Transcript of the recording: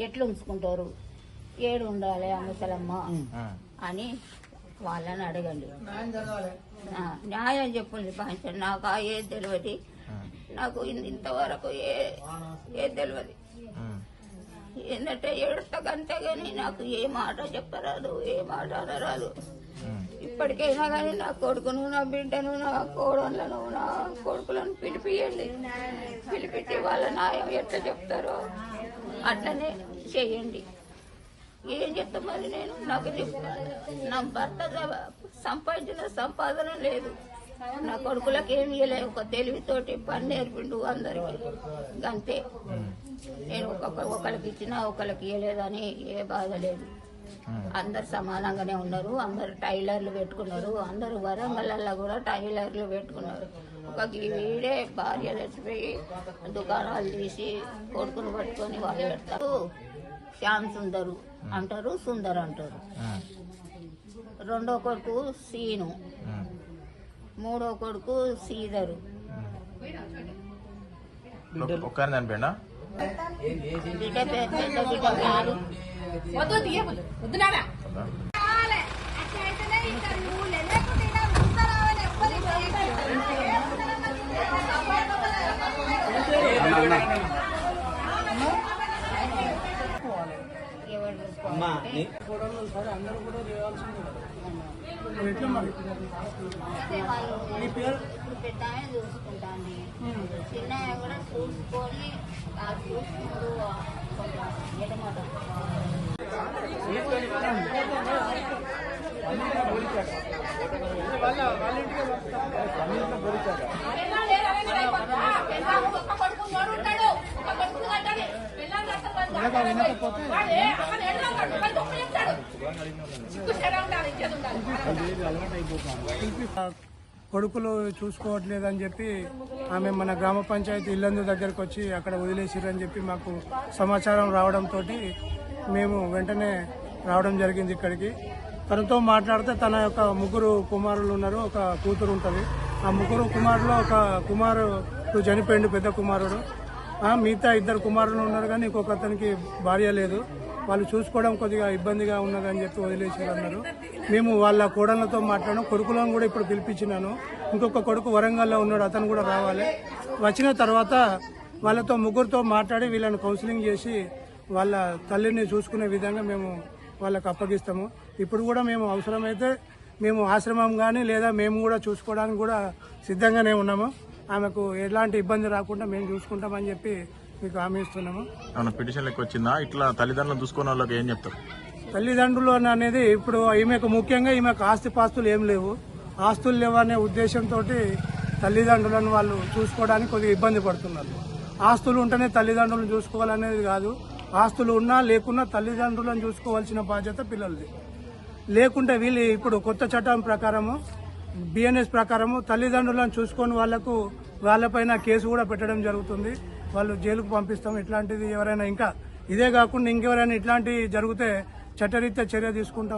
ఎట్లా ఉంచుకుంటారు? ఏడు ఉండాలి ఆ. ముసలమ్మ అని వాళ్ళని అడగండి. ఆ, న్యాయం చెప్పండి పంచండి నాకు ఆ ఏది తెలియదు. నాకు ఇంతవరకు ఏ ఏది తెలియదు. ఏంటంటే ఏడుస్తా అంతే కానీ నాకు ఏ మాట చెప్పరాదు ఏ మాట అనరాదు. ఇప్పటికైనా కానీ నా కొడుకును నా బిడ్డను నా కోడళ్ళను నా కొడుకులను పిలిపియండి. పిలిపించి వాళ్ళ న్యాయం ఎట్లా చెప్తారో అట్లనే చేయండి. ఏం చెప్తా మరి నేను? నాకు చెప్తాను నా భర్త సంపాదించిన సంపాదన లేదు. నా కొడుకులకు ఏమి చేయలేదు ఒక తెలివితోటి పని నేర్పిండు అందరికి. అంతే నేను ఒక్కొక్క ఒకరికి ఇచ్చినా ఒకరికి ఇవ్వలేదని ఏ బాధ లేదు. అందరు సమానంగానే ఉన్నారు అందరు టైలర్లు పెట్టుకున్నారు అందరు వరంగల్లో కూడా టైలర్లు పెట్టుకున్నారు. ఒక వీడే భార్య చచ్చిపోయి దుకాణాలు తీసి కొడుకును పట్టుకొని వాళ్ళు పెడతారు. శ్యామ్ సుందరు అంటారు సుందర్ అంటారు. రెండో కొడుకు సీను మూడో కొడుకు చనిపోయిందా బిడ్డ పెద్ద పెద్ద బిడ్డ వద్దు తీయ వద్దు నానా వాళ్ళు ఇప్పుడు పెద్ద ఆయన చూసుకుంటాంది చిన్న కూడా చూసుకొని ఆ చూసుకుంటూ ఎడమాట కొడుకులు చూసుకోవట్లేదని చెప్పి ఆమె మన గ్రామ పంచాయతీ ఇల్లందు దగ్గరకు వచ్చి అక్కడ వదిలేసిరని చెప్పి మాకు సమాచారం రావడంతో మేము వెంటనే రావడం జరిగింది ఇక్కడికి. తనతో మాట్లాడితే తన యొక్క ముగ్గురు కుమారులు ఉన్నారు ఒక కూతురు ఉంటుంది. ఆ ముగ్గురు కుమారులో ఒక కుమారుడు చనిపోయిండు పెద్ద కుమారుడు. ఆ, మిగతా ఇద్దరు కుమారులు ఉన్నారు కానీ ఇంకొక అతనికి భార్య లేదు. వాళ్ళు చూసుకోవడం కొద్దిగా ఇబ్బందిగా ఉన్నదని చెప్పి వదిలేసారు అన్నారు. మేము వాళ్ళ కోడళ్ళతో మాట్లాడడం కొడుకులను కూడా ఇప్పుడు పిలిపించినాను. ఇంకొక కొడుకు వరంగల్లో ఉన్నాడు అతను కూడా రావాలి. వచ్చిన తర్వాత వాళ్ళతో ముగ్గురితో మాట్లాడి వీళ్ళని కౌన్సిలింగ్ చేసి వాళ్ళ తల్లిని చూసుకునే విధంగా మేము వాళ్ళకి అప్పగిస్తాము. ఇప్పుడు కూడా మేము అవసరమైతే మేము ఆశ్రమం కానీ లేదా మేము కూడా చూసుకోవడానికి కూడా సిద్ధంగానే ఉన్నాము. ఆమెకు ఎలాంటి ఇబ్బంది రాకుండా మేము చూసుకుంటామని చెప్పి మీకు హామీ ఇస్తున్నాము. ఏమన్నా పిటిషన్ లెక్క వచ్చిందా? ఇట్లా తల్లిదండ్రులను చూసుకున్న వాళ్ళకి ఏం చెప్తారు? తల్లిదండ్రులు అని అనేది ఇప్పుడు ఈమెకు ముఖ్యంగా ఈమెకు ఆస్తిపాస్తులు ఏం లేవు. ఆస్తులు లేవనే ఉద్దేశంతో తల్లిదండ్రులను వాళ్ళు చూసుకోవడానికి కొద్దిగా ఇబ్బంది పడుతున్నారు. ఆస్తులు ఉంటేనే తల్లిదండ్రులను చూసుకోవాలనేది కాదు. ఆస్తులు ఉన్నా లేకున్నా తల్లిదండ్రులను చూసుకోవాల్సిన బాధ్యత పిల్లలది. లేకుంటే వీళ్ళు ఇప్పుడు కొత్త చట్టం ప్రకారము బిఎన్ఎస్ ప్రకారము తల్లిదండ్రులను చూసుకొని వాళ్ళకు వాళ్ళపైన కేసు కూడా పెట్టడం జరుగుతుంది. వాళ్ళు జైలుకు పంపిస్తాం ఇట్లాంటిది ఎవరైనా ఇంకా ఇదే కాకుండా ఇంకెవరైనా ఇట్లాంటివి జరిగితే చట్టరీత్యా చర్య తీసుకుంటాం.